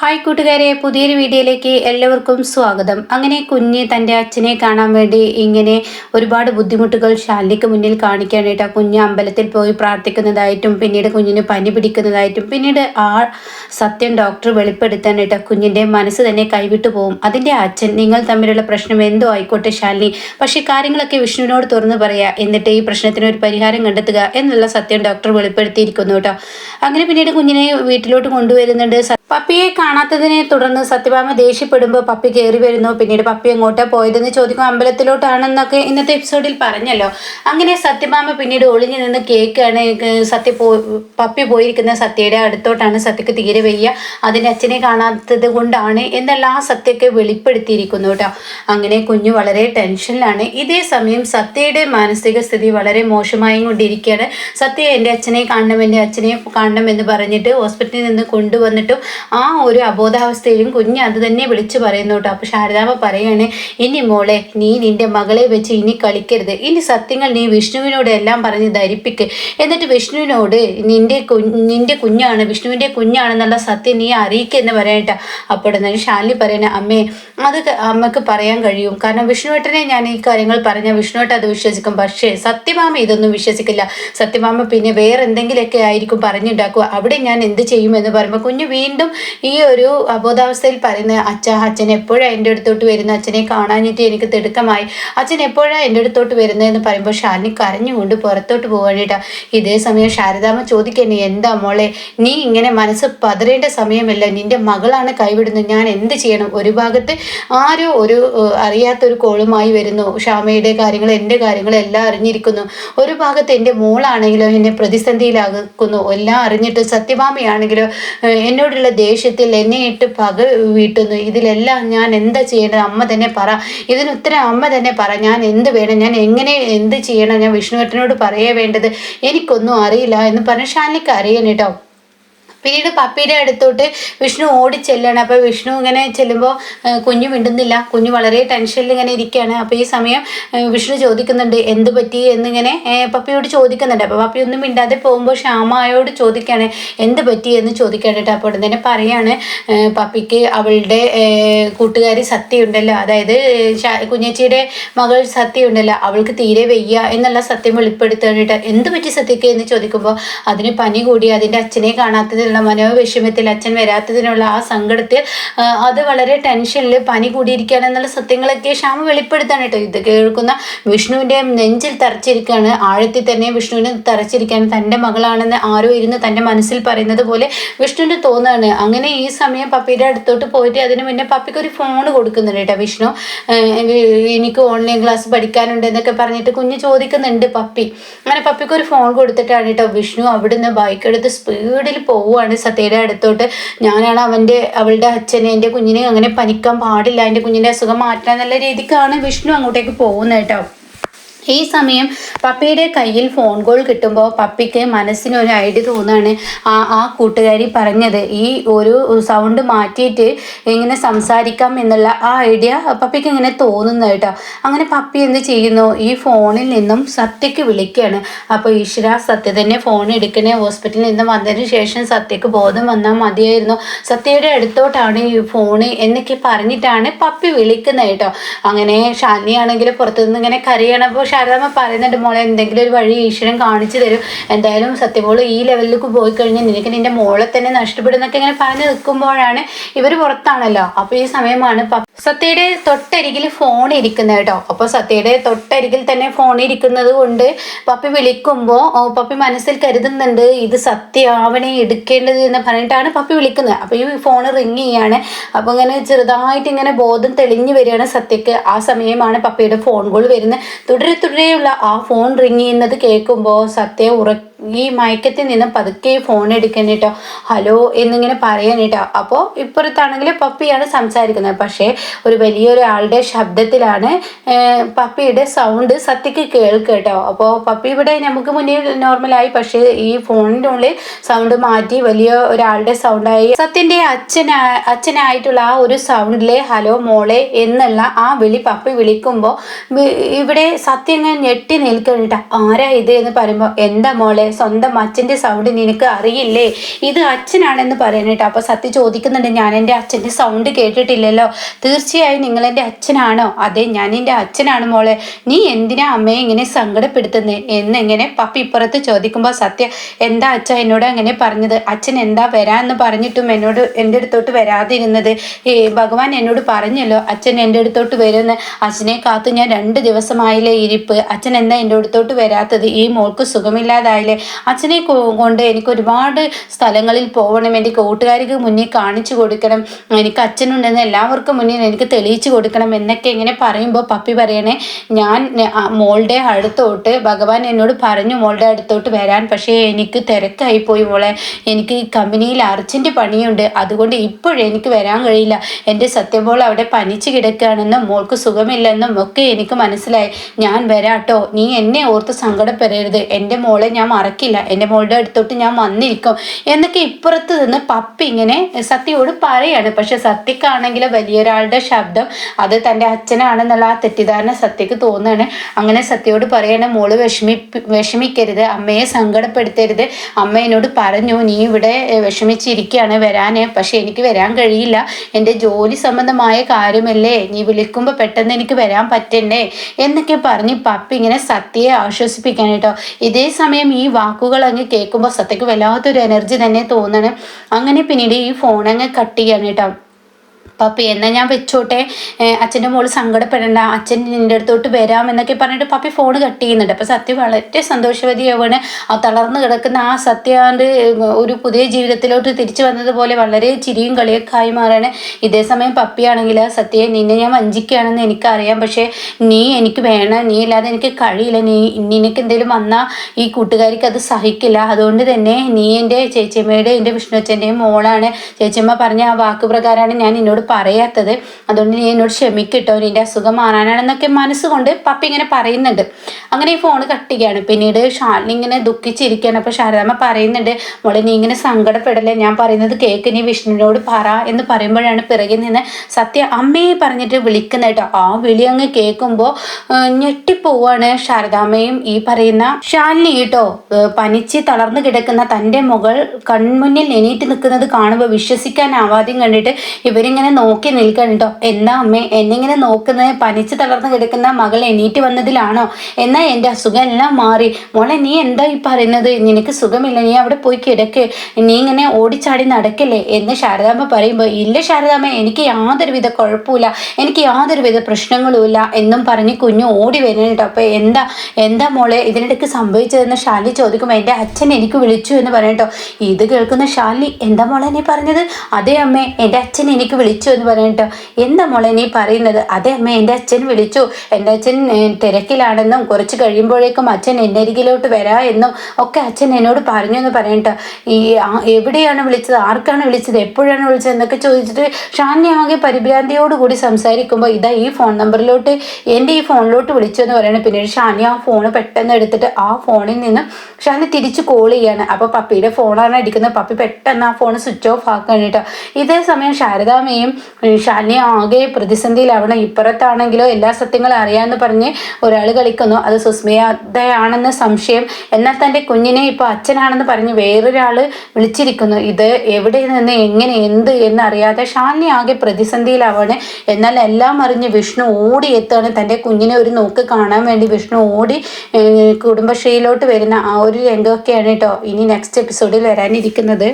Hi കൂട്ടുകാരെ പുതിയൊരു വീഡിയോയിലേക്ക് എല്ലാവർക്കും സ്വാഗതം. അങ്ങനെ കുഞ്ഞ് തന്റെ അച്ഛനെ കാണാൻ വേണ്ടി ഇങ്ങനെ ഒരുപാട് ബുദ്ധിമുട്ടുകൾ ശാലിനിക്ക് മുന്നിൽ കാണിക്കാനായിട്ട് ആ കുഞ്ഞ് അമ്പലത്തിൽ പോയി പ്രാർത്ഥിക്കുന്നതായിട്ടും പിന്നീട് കുഞ്ഞിന് പനി പിടിക്കുന്നതായിട്ടും പിന്നീട് ആ സത്യം ഡോക്ടർ വെളിപ്പെടുത്താനായിട്ട് കുഞ്ഞിന്റെ മനസ്സ് തന്നെ കൈവിട്ടു പോകും അതിന്റെ അച്ഛൻ നിങ്ങൾ തമ്മിലുള്ള പ്രശ്നം എന്തോ ആയിക്കോട്ടെ ശാലിനി പക്ഷേ കാര്യങ്ങളൊക്കെ വിഷ്ണുവിനോട് തുറന്നു പറയുക എന്നിട്ട് ഈ പ്രശ്നത്തിന് ഒരു പരിഹാരം കണ്ടെത്തുക എന്നുള്ള സത്യം ഡോക്ടർ വെളിപ്പെടുത്തിയിരിക്കുന്നു കേട്ടോ. അങ്ങനെ പിന്നീട് കുഞ്ഞിനെ വീട്ടിലോട്ട് കൊണ്ടുവരുന്നുണ്ട്. പപ്പിയെ കാണാത്തതിനെ തുടർന്ന് സത്യഭാമ ദേഷ്യപ്പെടുമ്പോൾ പപ്പി കയറി വരുന്നു. പിന്നീട് പപ്പി എങ്ങോട്ടാ പോയതെന്ന് ചോദിക്കും. അമ്പലത്തിലോട്ടാണെന്നൊക്കെ ഇന്നത്തെ എപ്പിസോഡിൽ പറഞ്ഞല്ലോ. അങ്ങനെ സത്യഭാമ പിന്നീട് ഒളിഞ്ഞു നിന്ന് കേക്കാണ് സത്യ പോ പപ്പി പോയിരിക്കുന്ന സത്യയുടെ അടുത്തോട്ടാണ് സത്യക്ക് തീരെ വയ്യ. അതിന്റെ അച്ഛനെ കാണാത്തത് കൊണ്ടാണ് എന്നെല്ലാം ആ സത്യക്ക് വെളിപ്പെടുത്തിയിരിക്കുന്നു കേട്ടോ. അങ്ങനെ കുഞ്ഞു വളരെ ടെൻഷനിലാണ്. ഇതേ സമയം സത്യയുടെ മാനസിക സ്ഥിതി വളരെ മോശമായി കൊണ്ടിരിക്കുകയാണ് സത്യ എന്റെ അച്ഛനെ കാണണം എന്റെ അച്ഛനെ കാണണം എന്ന് പറഞ്ഞിട്ട് ഹോസ്പിറ്റലിൽ നിന്ന് കൊണ്ടുവന്നിട്ടും ആ ഒരു അബോധാവസ്ഥയിലും കുഞ്ഞ് അത് തന്നെ വിളിച്ചു പറയുന്നു കേട്ടോ. അപ്പോൾ ശാരദാമ്മ പറയാണ് ഇനി മോളെ നീ നിന്റെ മകളെ വെച്ച് ഇനി കളിക്കരുത്. ഇനി സത്യങ്ങൾ നീ വിഷ്ണുവിനോട് എല്ലാം പറഞ്ഞ് ധരിപ്പിക്ക്. എന്നിട്ട് വിഷ്ണുവിനോട് നിന്റെ നിന്റെ കുഞ്ഞാണ് വിഷ്ണുവിന്റെ കുഞ്ഞാണെന്നുള്ള സത്യം നീ അറിയിക്കുക എന്ന് പറയട്ട അപ്പോൾ തന്നെ ഷാലി പറയണ അമ്മേ അത് അമ്മയ്ക്ക് പറയാൻ കഴിയും. കാരണം വിഷ്ണുവേട്ടനെ ഞാൻ ഈ കാര്യങ്ങൾ പറഞ്ഞ വിഷ്ണുവേട്ട അത് വിശ്വസിക്കും. പക്ഷേ സത്യഭാമ ഇതൊന്നും വിശ്വസിക്കില്ല. സത്യഭാമ പിന്നെ വേറെ എന്തെങ്കിലുമൊക്കെ ആയിരിക്കും പറഞ്ഞുണ്ടാക്കുക. അവിടെ ഞാൻ എന്ത് ചെയ്യുമെന്ന് പറയുമ്പോൾ കുഞ്ഞ് വീണ്ടും ഈ ഒരു അബോധാവസ്ഥയിൽ പറയുന്ന അച്ഛ അച്ഛൻ എപ്പോഴാണ് എന്റെ അടുത്തോട്ട് വരുന്നത്? അച്ഛനെ കാണാനിട്ട് എനിക്ക് തിടുക്കമായി. അച്ഛൻ എപ്പോഴാണ് എന്റെ അടുത്തോട്ട് വരുന്നതെന്ന് പറയുമ്പോൾ ഷാലിനി കരഞ്ഞുകൊണ്ട് പുറത്തോട്ട് പോകാനിട്ടാ ഇതേ സമയം ശാരദാമ്മ ചോദിക്കണേ എന്താ മോളെ നീ ഇങ്ങനെ മനസ്സ് പതറേണ്ട സമയമല്ല. നിന്റെ മകളാണ് കൈവിടുന്നത്. ഞാൻ എന്ത് ചെയ്യണം? ഒരു ഭാഗത്ത് ആരോ ഒരു അറിയാത്തൊരു കോളുമായി വരുന്നു. ഷാമയുടെ കാര്യങ്ങൾ എന്റെ കാര്യങ്ങൾ എല്ലാം അറിഞ്ഞിരിക്കുന്നു. ഒരു ഭാഗത്ത് എന്റെ മോളാണെങ്കിലോ എന്നെ പ്രതിസന്ധിയിലാക്കുന്നു. എല്ലാം അറിഞ്ഞിട്ട് സത്യഭാമയാണെങ്കിലോ എന്നോടുള്ള ദേഷ്യത്തിൽ എന്നെ ഇട്ട് പക വീട്ടുന്നു. ഇതിലെല്ലാം ഞാൻ എന്താ ചെയ്യേണ്ടത്? അമ്മ തന്നെ പറ. ഇതിന് ഉത്തരം അമ്മ തന്നെ പറ. ഞാൻ എന്ത് വേണം? ഞാൻ എങ്ങനെ എന്ത് ചെയ്യണം? ഞാൻ വിഷ്ണുവേട്ടനോട് പറയേ വേണ്ടത്? എനിക്കൊന്നും അറിയില്ല എന്ന് പറഞ്ഞ് ഷാനിക്ക് കേട്ടോ. പിന്നീട് പപ്പിയുടെ അടുത്തോട്ട് വിഷ്ണു ഓടി ചെല്ലാണ്. അപ്പോൾ വിഷ്ണു ഇങ്ങനെ ചെല്ലുമ്പോൾ കുഞ്ഞു മിണ്ടുന്നില്ല. കുഞ്ഞു വളരെ ടെൻഷനിൽ ഇങ്ങനെ ഇരിക്കുകയാണ് അപ്പോൾ ഈ സമയം വിഷ്ണു ചോദിക്കുന്നുണ്ട് എന്ത് പറ്റി? എന്നിങ്ങനെ പപ്പിയോട് ചോദിക്കുന്നുണ്ട്. അപ്പോൾ പപ്പി ഒന്നും മിണ്ടാതെ പോകുമ്പോൾ ശ്യാമയോട് ചോദിക്കുകയാണ് എന്ത് പറ്റി? എന്ന് ചോദിക്കാൻ കേട്ടോ അപ്പോൾ ഉടൻ തന്നെ പറയാണ് പപ്പിക്ക് അവളുടെ കൂട്ടുകാരി സത്യ ഉണ്ടല്ലോ അതായത് കുഞ്ഞച്ചിയുടെ മകൾ സത്യ ഉണ്ടല്ലോ അവൾക്ക് തീരെ വയ്യ എന്നുള്ള സത്യം വെളിപ്പെടുത്താനായിട്ട് എന്ത് പറ്റി സത്യക്ക്? എന്ന് ചോദിക്കുമ്പോൾ അതിന് പനി കൂടി. അതിന്റെ അച്ഛനെ കാണാത്തതിനുള്ള മനോവിഷമത്തിൽ അച്ഛൻ വരാത്തതിനുള്ള ആ സങ്കടത്തിൽ അത് വളരെ ടെൻഷനിൽ പനി കൂടിയിരിക്കുകയാണ് എന്നുള്ള സത്യങ്ങളൊക്കെ ശ്യാമ വെളിപ്പെടുത്താണ് കേട്ടോ. ഇത് കേൾക്കുന്ന വിഷ്ണുവിന്റെ നെഞ്ചിൽ തറച്ചിരിക്കുകയാണ്. ആഴത്തിൽ തന്നെ വിഷ്ണുവിന് തറച്ചിരിക്കുകയാണ് തന്റെ മകളാണെന്ന് ആരോ ഇരുന്ന് തന്റെ മനസ്സിൽ പറയുന്നത് പോലെ വിഷ്ണുവിന് തോന്നുകയാണ്. അങ്ങനെ ഈ സമയം പപ്പിയുടെ അടുത്തോട്ട് പോയിട്ട് അതിന് മുന്നേ പപ്പിക്ക് ഒരു ഫോൺ കൊടുക്കുന്നുണ്ട് കേട്ടോ. വിഷ്ണു എനിക്ക് ഓൺലൈൻ ക്ലാസ് പഠിക്കാനുണ്ട് എന്നൊക്കെ പറഞ്ഞിട്ട് കുഞ്ഞ് ചോദിക്കുന്നുണ്ട് പപ്പി. അങ്ങനെ പപ്പിക്ക് ഒരു ഫോൺ കൊടുത്തിട്ടാണ് കേട്ടോ വിഷ്ണു അവിടുന്ന് ബൈക്ക് എടുത്ത് സ്പീഡിൽ പോവുകയാണ് സത്യയുടെ അടുത്തോട്ട്. ഞാനാണ് അവന്റെ അവളുടെ അച്ഛനെ എന്റെ കുഞ്ഞിനെ അങ്ങനെ പനിക്കാൻ പാടില്ല. എന്റെ കുഞ്ഞിന്റെ അസുഖം മാറ്റാൻ എന്നുള്ള രീതിക്കാണ് വിഷ്ണു അങ്ങോട്ടേക്ക് പോകുന്നത് കേട്ടോ. ഈ സമയം പപ്പിയുടെ കയ്യിൽ ഫോൺ കോൾ കിട്ടുമ്പോൾ പപ്പിക്ക് മനസ്സിന് ഒരു ഐഡിയ തോന്നുകയാണ് ആ ആ കൂട്ടുകാരി പറഞ്ഞത്. ഈ ഒരു സൗണ്ട് മാറ്റിയിട്ട് എങ്ങനെ സംസാരിക്കാം എന്നുള്ള ആ ഐഡിയ പപ്പിക്ക് ഇങ്ങനെ തോന്നുന്നത് കേട്ടോ. അങ്ങനെ പപ്പി എന്ത് ചെയ്യുന്നു? ഈ ഫോണിൽ നിന്നും സത്യക്ക് വിളിക്കുകയാണ് അപ്പോൾ ഈശ്വര സത്യ തന്നെ ഫോൺ എടുക്കണേ. ഹോസ്പിറ്റലിൽ നിന്ന് വന്നതിന് ശേഷം സത്യക്ക് ബോധം വന്നാൽ മതിയായിരുന്നു. സത്യയുടെ അടുത്തോട്ടാണ് ഈ ഫോൺ എന്നൊക്കെ പറഞ്ഞിട്ടാണ് പപ്പി വിളിക്കുന്നത് കേട്ടോ. അങ്ങനെ ഷാനിയാണെങ്കിൽ പുറത്തുനിന്ന് ഇങ്ങനെ കരയണപ്പോൾ ശാരദാമ്മ പറയുന്നുണ്ട് മോളെ എന്തെങ്കിലും ഒരു വഴി ഈശ്വരൻ കാണിച്ചു തരും. എന്തായാലും സത്യമോൾ ഈ ലെവലിലേക്ക് പോയി കഴിഞ്ഞാൽ നിനക്ക് നിന്റെ മോളെ തന്നെ നഷ്ടപ്പെടുന്നൊക്കെ ഇങ്ങനെ പറഞ്ഞു നിൽക്കുമ്പോഴാണ് ഇവർ പുറത്താണല്ലോ. അപ്പോൾ ഈ സമയമാണ് സത്യയുടെ തൊട്ടരികിൽ ഫോൺ ഇരിക്കുന്നത് കേട്ടോ. അപ്പോൾ സത്യയുടെ തൊട്ടരികിൽ തന്നെ ഫോൺ ഇരിക്കുന്നത് കൊണ്ട് പപ്പി വിളിക്കുമ്പോൾ പപ്പി മനസ്സിൽ കരുതുന്നുണ്ട് ഇത് സത്യ അവനെ എടുക്കേണ്ടത് എന്ന് പറഞ്ഞിട്ടാണ് പപ്പി വിളിക്കുന്നത്. അപ്പോൾ ഈ ഫോൺ റിങ് ചെയ്യാണ്. അപ്പോൾ ഇങ്ങനെ ചെറുതായിട്ട് ഇങ്ങനെ ബോധം തെളിഞ്ഞു വരികയാണ് സത്യക്ക്. ആ സമയമാണ് പപ്പിയുടെ ഫോൺ കോൾ വരുന്നത്. തുടരെ തുടരെയുള്ള ആ ഫോൺ റിങ് ചെയ്യുന്നത് കേൾക്കുമ്പോൾ സത്യ ഉറ ഈ മയക്കത്തിൽ നിന്ന് പതുക്കെ ഫോൺ എടുക്കണം കേട്ടോ ഹലോ എന്നിങ്ങനെ പറയാൻ കേട്ടോ അപ്പോൾ ഇപ്പുറത്താണെങ്കിൽ പപ്പിയാണ് സംസാരിക്കുന്നത്. പക്ഷേ ഒരു വലിയൊരു ആളുടെ ശബ്ദത്തിലാണ് പപ്പിയുടെ സൗണ്ട് സത്യക്ക് കേൾക്കുക കേട്ടോ അപ്പോൾ പപ്പി ഇവിടെ നമുക്ക് മുന്നിൽ നോർമലായി പക്ഷേ ഈ ഫോണിന്റെ ഉള്ളിൽ സൗണ്ട് മാറ്റി വലിയ ഒരാളുടെ സൗണ്ടായി സത്യന്റെ അച്ഛനാ അച്ഛനായിട്ടുള്ള ആ ഒരു സൗണ്ടിലെ ഹലോ മോളെ എന്നുള്ള ആ വിളി പപ്പി വിളിക്കുമ്പോൾ ഇവിടെ സത്യം ഞാൻ ഞെട്ടി കേട്ടോ ആരാ ഇത്? എന്ന് പറയുമ്പോൾ എന്താ മോളെ? സ്വന്തം അച്ഛന്റെ സൗണ്ട് നിനക്ക് അറിയില്ലേ? ഇത് അച്ഛനാണെന്ന് പറയണേട്ടോ അപ്പോൾ സത്യം ചോദിക്കുന്നുണ്ട് ഞാൻ എന്റെ അച്ഛന്റെ സൗണ്ട് കേട്ടിട്ടില്ലല്ലോ. തീർച്ചയായും നിങ്ങൾ എന്റെ അച്ഛനാണോ? അതെ ഞാൻ എന്റെ അച്ഛനാണ് മോളെ. നീ എന്തിനാ അമ്മയെ ഇങ്ങനെ സങ്കടപ്പെടുത്തുന്നത് എന്നിങ്ങനെ പപ്പി ഇപ്പുറത്ത് ചോദിക്കുമ്പോൾ സത്യം എന്താ അച്ഛ എന്നോട് അങ്ങനെ പറഞ്ഞത്? അച്ഛൻ എന്താ വരാമെന്ന് പറഞ്ഞിട്ടും എന്നോട് എന്റെ അടുത്തോട്ട് വരാതിരുന്നത്? ഏ ഭഗവാൻ എന്നോട് പറഞ്ഞല്ലോ അച്ഛൻ എന്റെ അടുത്തോട്ട് വരുമെന്ന് അച്ഛനെ കാത്തു ഞാൻ രണ്ട് ദിവസമായില്ലേ ഇരിപ്പ്. അച്ഛൻ എന്താ എന്റെ അടുത്തോട്ട് വരാത്തത്? ഈ മോൾക്ക് സുഖമില്ലാതായില്ലേ? അച്ഛനെ കൊണ്ട് എനിക്ക് ഒരുപാട് സ്ഥലങ്ങളിൽ പോകണം എന്റെ കൂട്ടുകാർക്ക് മുന്നിൽ കാണിച്ചു കൊടുക്കണം. എനിക്ക് അച്ഛനുണ്ടെന്ന് എല്ലാവർക്കും മുന്നിൽ എനിക്ക് തെളിയിച്ചു കൊടുക്കണം എന്നൊക്കെ ഇങ്ങനെ പറയുമ്പോൾ പപ്പി പറയണേ ഞാൻ മോളുടെ അടുത്തോട്ട് ഭഗവാൻ എന്നോട് പറഞ്ഞു മോളുടെ അടുത്തോട്ട് വരാൻ. പക്ഷേ എനിക്ക് തിരക്കായി പോയി മോളെ. എനിക്ക് ഈ കമ്പനിയിൽ അർജന്റ് പണിയുണ്ട്. അതുകൊണ്ട് ഇപ്പോഴെനിക്ക് വരാൻ കഴിയില്ല. എന്റെ സത്യമോൾ അവിടെ പനിച്ച് കിടക്കുകയാണെന്നും മോൾക്ക് സുഖമില്ലെന്നും ഒക്കെ എനിക്ക് മനസ്സിലായി. ഞാൻ വരാട്ടോ. നീ എന്നെ ഓർത്ത് സങ്കടപ്പെടരുത്. എന്റെ മോളെ ഞാൻ മറക്കില്ല എന്റെ മോളുടെ അടുത്തോട്ട് ഞാൻ വന്നിരിക്കും. എന്നൊക്കെ ഇപ്പുറത്ത് നിന്ന് പപ്പി ഇങ്ങനെ സത്യയോട് പറയാണ്. പക്ഷെ സത്യക്കാണെങ്കിൽ വലിയൊരാളുടെ ശബ്ദം അത് തന്റെ അച്ഛനാണെന്നുള്ള ആ തെറ്റിദ്ധാരണ സത്യക്ക് തോന്നുകയാണ് അങ്ങനെ സത്യയോട് പറയാണ് മോൾ വിഷമി വിഷമിക്കരുത്. അമ്മയെ സങ്കടപ്പെടുത്തരുത്. അമ്മ എന്നോട് പറഞ്ഞു നീ ഇവിടെ വിഷമിച്ചിരിക്കുകയാണ് വരാൻ പക്ഷെ എനിക്ക് വരാൻ കഴിയില്ല. എന്റെ ജോലി സംബന്ധമായ കാര്യമല്ലേ? നീ വിളിക്കുമ്പോൾ പെട്ടെന്ന് എനിക്ക് വരാൻ പറ്റണ്ടേ? എന്നൊക്കെ പറഞ്ഞ് പപ്പി ഇങ്ങനെ സത്യയെ ആശ്വസിപ്പിക്കാൻ കേട്ടോ. ഇതേ സമയം ഈ വാക്കുകൾ അങ്ങ് കേൾക്കുമ്പോൾ സത്യക്ക് വല്ലാത്തൊരു എനർജി തന്നെ തോന്നണം. അങ്ങനെ പിന്നീട് ഈ ഫോൺ അങ്ങ് കട്ട് ചെയ്യാണ് കേട്ടോ. പപ്പി എന്നാൽ ഞാൻ വെച്ചോട്ടെ. അച്ഛന്റെ മോൾ സങ്കടപ്പെടേണ്ട. അച്ഛൻ നിന്റെ അടുത്തോട്ട് വരാം എന്നൊക്കെ പറഞ്ഞിട്ട് പപ്പി ഫോൺ കട്ട് ചെയ്യുന്നുണ്ട്. അപ്പോൾ സത്യ വളരെ സന്തോഷവതിയാവാണ്. ആ തളർന്ന് കിടക്കുന്ന ആ സത്യാണ്ട് ഒരു പുതിയ ജീവിതത്തിലോട്ട് തിരിച്ചു വന്നതുപോലെ വളരെ ചിരിയും കളിയൊക്കെ ആയി മാറാണ്. ഇതേ സമയം പപ്പിയാണെങ്കിൽ സത്യയെ നിന്നെ ഞാൻ വഞ്ചിക്കുകയാണെന്ന് എനിക്കറിയാം. പക്ഷേ നീ എനിക്ക് വേണം നീ ഇല്ലാതെ എനിക്ക് കഴിയില്ല. നീ നിനക്ക് എന്തെങ്കിലും വന്നാൽ ഈ കൂട്ടുകാരിക്ക് അത് സഹിക്കില്ല. അതുകൊണ്ട് തന്നെ നീ എന്റെ ചേച്ചിയമ്മയുടെ എന്റെ വിഷ്ണു അച്ഛന്റെയും മോളാണ്. ചേച്ചിയമ്മ പറഞ്ഞ ആ വാക്ക് പ്രകാരമാണ് ഞാൻ പറയാത്തത്. അതുകൊണ്ട് നീ എന്നോട് ക്ഷമിക്കട്ടോ നിന്റെ അസുഖം മാറാനാണെന്നൊക്കെ മനസ്സുകൊണ്ട് പപ്പി ഇങ്ങനെ പറയുന്നുണ്ട്. അങ്ങനെ ഈ ഫോൺ കട്ടിക്കുകയാണ്. പിന്നീട് ഷാലിനി ഇങ്ങനെ ദുഃഖിച്ചിരിക്കുകയാണ്. അപ്പോൾ ശാരദാമ്മ പറയുന്നുണ്ട് മോളെ നീ ഇങ്ങനെ സങ്കടപ്പെടല്ലേ? ഞാൻ പറയുന്നത് കേക്ക് നീ വിഷ്ണുവിനോട് പറ എന്ന് പറയുമ്പോഴാണ് പിറകിൽ നിന്ന് സത്യ അമ്മയെ പറഞ്ഞിട്ട് വിളിക്കുന്നത് കേട്ടോ. ആ വിളി അങ്ങ് കേൾക്കുമ്പോൾ ഞെട്ടിപ്പോവാണ് ശാരദാമ്മയും ഈ പറയുന്ന ഷാലിനി കേട്ടോ. പനിച്ച് തളർന്നു കിടക്കുന്ന തന്റെ മുകൾ കൺമുന്നിൽ എണീറ്റ് നിൽക്കുന്നത് കാണുമ്പോൾ വിശ്വസിക്കാനാവാതെയും കണ്ടിട്ട് ഇവരിങ്ങനെ നോക്കി നിൽക്കണം കേട്ടോ എന്നാ അമ്മേ എന്നിങ്ങനെ നോക്കുന്നത് പനിച്ച് തളർന്ന് കിടക്കുന്ന മകൾ എണീറ്റ് വന്നതിലാണോ? എന്നാ എന്റെ അസുഖം എല്ലാം മാറി. മോളെ നീ എന്താ ഈ പറയുന്നത്? നിനക്ക് സുഖമില്ല. നീ അവിടെ പോയി കിടക്ക്. നീ ഇങ്ങനെ ഓടിച്ചാടി നടക്കില്ലേ? എന്ന് ശാരദാമ്മ പറയുമ്പോൾ ഇല്ല ശാരദാമ്മ എനിക്ക് യാതൊരുവിധ കുഴപ്പമില്ല. എനിക്ക് യാതൊരുവിധ പ്രശ്നങ്ങളുമില്ല എന്നും പറഞ്ഞ് കുഞ്ഞു ഓടി വരുന്നുണ്ട് അപ്പോൾ എന്താ എന്താ മോളെ ഇതിനിടയ്ക്ക് സംഭവിച്ചതെന്ന് ഷാലി ചോദിക്കുമ്പോൾ എന്റെ അച്ഛൻ എനിക്ക് വിളിച്ചു എന്ന് പറയട്ടോ ഇത് കേൾക്കുന്ന ഷാലി എന്താ മോളെ നീ പറഞ്ഞത്? അതേ അമ്മേ എന്റെ അച്ഛൻ എനിക്ക് വിളിച്ചു. എന്ന് പറഞ്ഞിട്ട് എന്താ മോളെ നീ പറയുന്നത്? അതെ അമ്മ എന്റെ അച്ഛൻ വിളിച്ചു. എന്റെ അച്ഛൻ തിരക്കിലാണെന്നും കുറച്ച് കഴിയുമ്പോഴേക്കും അച്ഛൻ എന്നരികിലോട്ട് വരാ എന്നും ഒക്കെ അച്ഛൻ എന്നോട് പറഞ്ഞു എന്ന് പറഞ്ഞിട്ട് ഈ എവിടെയാണ് വിളിച്ചത്? ആർക്കാണ് വിളിച്ചത്? എപ്പോഴാണ് വിളിച്ചത്? എന്നൊക്കെ ചോദിച്ചിട്ട് ഷാന്യ ആകെ പരിഭ്രാന്തിയോട് കൂടി സംസാരിക്കുമ്പോൾ ഇതാ ഈ ഫോൺ നമ്പറിലോട്ട് എന്റെ ഈ ഫോണിലോട്ട് വിളിച്ചു എന്ന് പറയുന്നത് പിന്നീട് ഷാനി ആ ഫോൺ പെട്ടെന്ന് എടുത്തിട്ട് ആ ഫോണിൽ നിന്ന് ഷാനി തിരിച്ച് കോൾ ചെയ്യാണ്. അപ്പോൾ പപ്പിയുടെ ഫോണാണ് അടിക്കുന്നത്. പപ്പി പെട്ടെന്ന് ആ ഫോൺ സ്വിച്ച് ഓഫ് ആക്കുകയാണ് കേട്ടോ ഇതേ സമയം ശാരദാമയും ഷാലിനി ആകെ പ്രതിസന്ധിയിലാവണം. ഇപ്പുറത്താണെങ്കിലോ എല്ലാ സത്യങ്ങളും അറിയാമെന്ന് പറഞ്ഞ് ഒരാൾ കളിക്കുന്നു. അത് സുസ്മിയതയാണെന്ന് സംശയം. എന്നാൽ തന്റെ കുഞ്ഞിനെ ഇപ്പോൾ അച്ഛനാണെന്ന് പറഞ്ഞ് വേറൊരാൾ വിളിച്ചിരിക്കുന്നു. ഇത് എവിടെ നിന്ന് എങ്ങനെ എന്ത് എന്നറിയാതെ ഷാനി ആകെ പ്രതിസന്ധിയിലാവാണ്. എന്നാൽ എല്ലാം അറിഞ്ഞ് വിഷ്ണു ഓടി എത്തുകയാണ് തന്റെ കുഞ്ഞിനെ ഒരു നോക്ക് കാണാൻ വേണ്ടി വിഷ്ണു ഓടി കുടുംബശ്രീയിലോട്ട് വരുന്ന ആ ഒരു രംഗമൊക്കെയാണ് കേട്ടോ ഇനി നെക്സ്റ്റ് എപ്പിസോഡിൽ വരാനിരിക്കുന്നത്.